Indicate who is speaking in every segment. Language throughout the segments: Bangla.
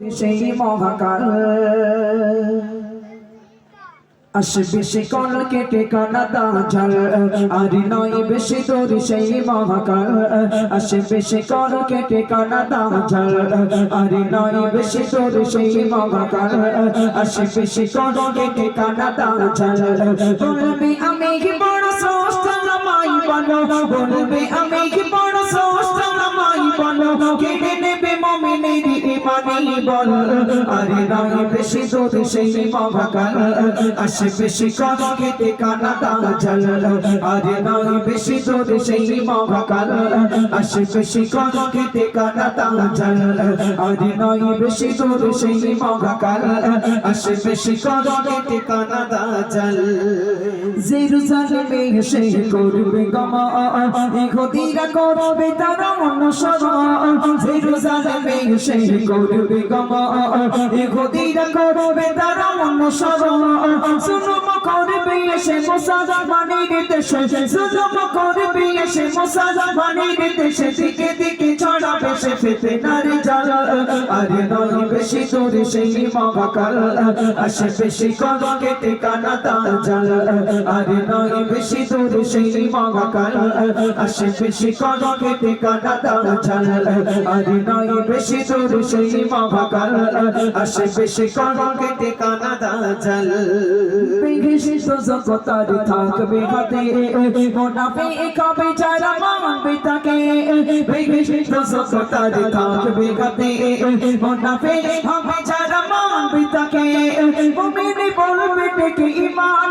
Speaker 1: সেই মহাকাল। আসবে সে কল কেটে কানাদা ঝাল। আর নয় বেশি তোর সেই মহাকাল। আসবে সে কল কেটে কানাদা ঝাল। আর নয় বেশি তোর সেই মহাকাল। আসবে সে কল কেটে কানাদা ঝাল। বলবি আমি কি বড় সস্তা মাই বলো বলবি আমি কি বড় সস্তা মাই বলো কেড়ে ইমানি বল, আরে নয় বেশি তোর সেই মহাকাল। আসে বেশি খেতে কানা দা ঝাল আরে নয় বেশি তোর সেই মহাকাল। আসে বেশি খেতে কানা দা ঝাল আরে নয় বেশি তোর সেই মহাকাল। আসে বেশি খেতে কানা দা ঝাল জেরুজালেমে এসে করবে গমা এগোদিরা করবে তারা অনুসরণ জেরুজালেমে এসে করবে গমা এগোদিরা করবে তারা অনুসরণ। জুলুম করবে এসে মুসলমানের দেশে। জুলুম করবে এসে মুসলমানের দেশে। দিকে দিকে ছড়াবে সে ফেতে নারী জাল। আরে নয়, বেশি তোর সেই মহাকাল। আসে বেশি কল কেটে কানা তার জাল। আরে নয়, বেশি তোর সেই মহাকাল। আসে বেশি কল কেটে কানা তার জাল। আরে নয়, বেশি তোর সেই মহাকাল আসে বেশি কল কেটে কানা তার জাল বিঘিষিত জগতার থাকবে হাতে, মোনাফে কবে যারা মানবে তাকে? বিঘিষিত জগতার থাকবে হাতে, মোনাফে হবে যারা মানবে তাকে? মুমিনি বলবে ডেকে ইমান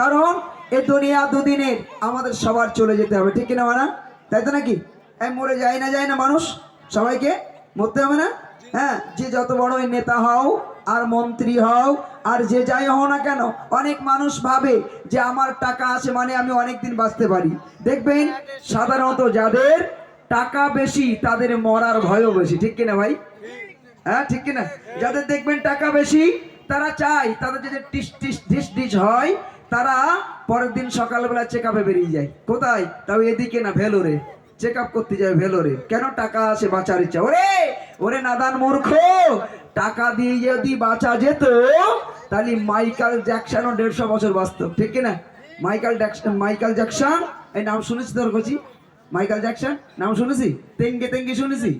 Speaker 1: কারণ এ দুনিয়া দুদিনের আমাদের সবার চলে যেতে হবে, ঠিক কিনা মানা? তাই তো নাকি? এই মরে যায় না যায় না মানুষ? সবাইকে মরতে হবে না? হ্যাঁ যে যত বড়ই নেতা হও, আর মন্ত্রী হও, আর যে যাই হও না কেন, অনেক মানুষ ভাবে যে আমার টাকা আছে মানে আমি অনেক দিন বাঁচতে পারি। দেখবেন সাধারণত যাদের টাকা বেশি, তাদের মরার ভয়ও বেশি, ঠিক কিনা ভাই? হ্যাঁ ঠিক কিনা? যাদের দেখবেন টাকা বেশি, তারা চায় তাদের যদি টিস টিস ডিস ডিস হয় তারা পরের দিন সকালবেলা চেক আপে বেরিয়ে যায়। কোথায়? তাও এদিকে না, ভেলোরে। চেক আপ করতে যায় ভেলোরে। কেন টাকা আছে বাঁচার ইচ্ছা? ওরে! ওরে নাদান মূর্খ! টাকা দিয়ে যদি বাঁচা যেত, তাহলে মাইকেল জ্যাকসনও দেড়শো বছর বাঁচত। ঠিক কিনা? Michael Jackson Michael Jackson? এই নাম শুনেছি তোর কচি। Michael Jackson? নাম শুনেছি? তেঙ্গে তেঙ্গে শুনেছি?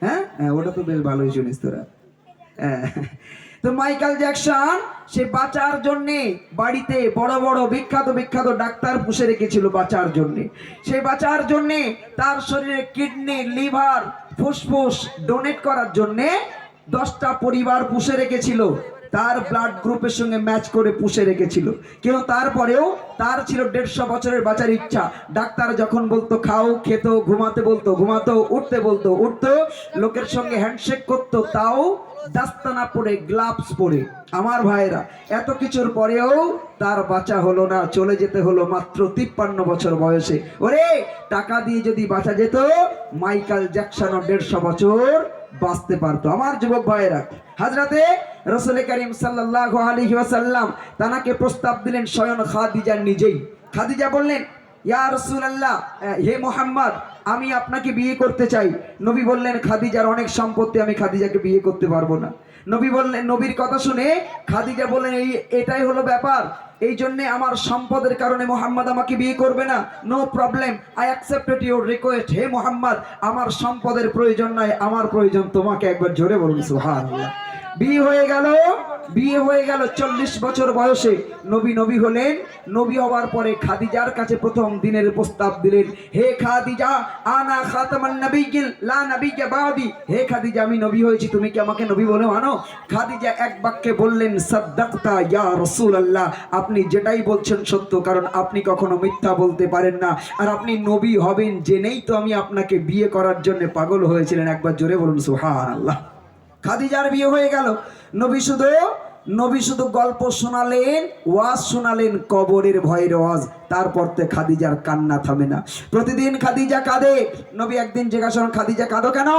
Speaker 1: হ্যাঁ? হ্যাঁ ওটা তো বেশ ভালোই শুনিস তোরা। হ্যাঁ। তো মাইকেল জ্যাকসন, সে বাঁচার জন্যে বাড়িতে বড় বড় বিখ্যাত বিখ্যাত ডাক্তার পুষে রেখেছিল বাঁচার জন্যে। সে বাঁচার জন্যে তার শরীরে কিডনি, লিভার, ফুসফুস ডোনেট করার জন্যে দশটা পরিবার পুষে রেখেছিল। তার ব্লাড গ্রুপের সঙ্গে ম্যাচ করে পুষে রেখেছিল। কিন্তু তারপরেও তার ছিল দেড়শো বছরের বাঁচার ইচ্ছা। ডাক্তার যখন বলতো, খাও, খেত, ঘুমাতে বলতো, ঘুমাতো, উঠতে বলতো, উঠতো, লোকের সঙ্গে হ্যান্ডশেক করতো, তাও দাস্তানা পরে গ্লাভস পরে। আমার ভাইরা, এত কিছুর পরেও তার বাঁচা হলো না, চলে যেতে হলো মাত্র তিপ্পান্ন বছর বয়সে। ওরে, টাকা দিয়ে যদি বাঁচা যেত, মাইকেল জ্যাকসনও দেড়শো বছর বাঁচতে পারতো। আমার যুবক ভাইয়েরা, হাজরাতে রসুল করিম সাল্লাহ আলহি ওয়াসাল্লাম তানাকে প্রস্তাব দিলেন স্বয়ং খাদিজা নিজেই। খাদিজা বললেন, ইয়া রসুল আল্লাহ হে মোহাম্মদ আমি আপনাকে বিয়ে করতে চাই। নবী বললেন, খাদিজার অনেক সম্পত্তি, আমি খাদিজাকে বিয়ে করতে পারব না। নবী বললেন, নবীর কথা শুনে খাদিজা বললেন, এই, এটাই হলো ব্যাপার। এই জন্যে আমার সম্পদের কারণে মোহাম্মদ আমাকে বিয়ে করবে না। No problem I accepted your request হে মোহাম্মদ, আমার সম্পদের প্রয়োজন নাই। আমার প্রয়োজন তোমাকে একবার জোরে বলুন, সুবহানাল্লাহ। বিয়ে হয়ে গেল, বিয়ে হয়ে গেল চল্লিশ বছর বয়সে। নবী নবী হলেন, নবী হওয়ার পরে খাদিজার কাছে প্রথম দিনের প্রস্তাব দিলেন, হে খাদিজা, আনা খাতামান হে খাদিজা, আমি নবী হয়েছি, তুমি কি আমাকে নবী বলে মানো? খাদিজা এক বাক্যে বললেন, সাদ্দাকতা ইয়া রাসূলুল্লাহ, আপনি যেটাই বলছেন সত্য, কারণ আপনি কখনো মিথ্যা বলতে পারেন না। আর আপনি নবী হবেন, জেনেই তো আমি আপনাকে বিয়ে করার জন্য পাগল হয়েছিলেন। একবার জোরে বলুন, সুবহানাল্লাহ। খাদিজার বিয়ে হয়ে গেল। নবী শুধু নবী শুধু গল্প শোনালেন, ওয়াজ শোনালেন কবরের ভয়ের ওয়াজ, তারপর তে খাদিজার কান্না থামে না। প্রতিদিন খাদিজা কাঁদে, নবী একদিন জিজ্ঞাসা খাদিজা, কাঁদো কেন?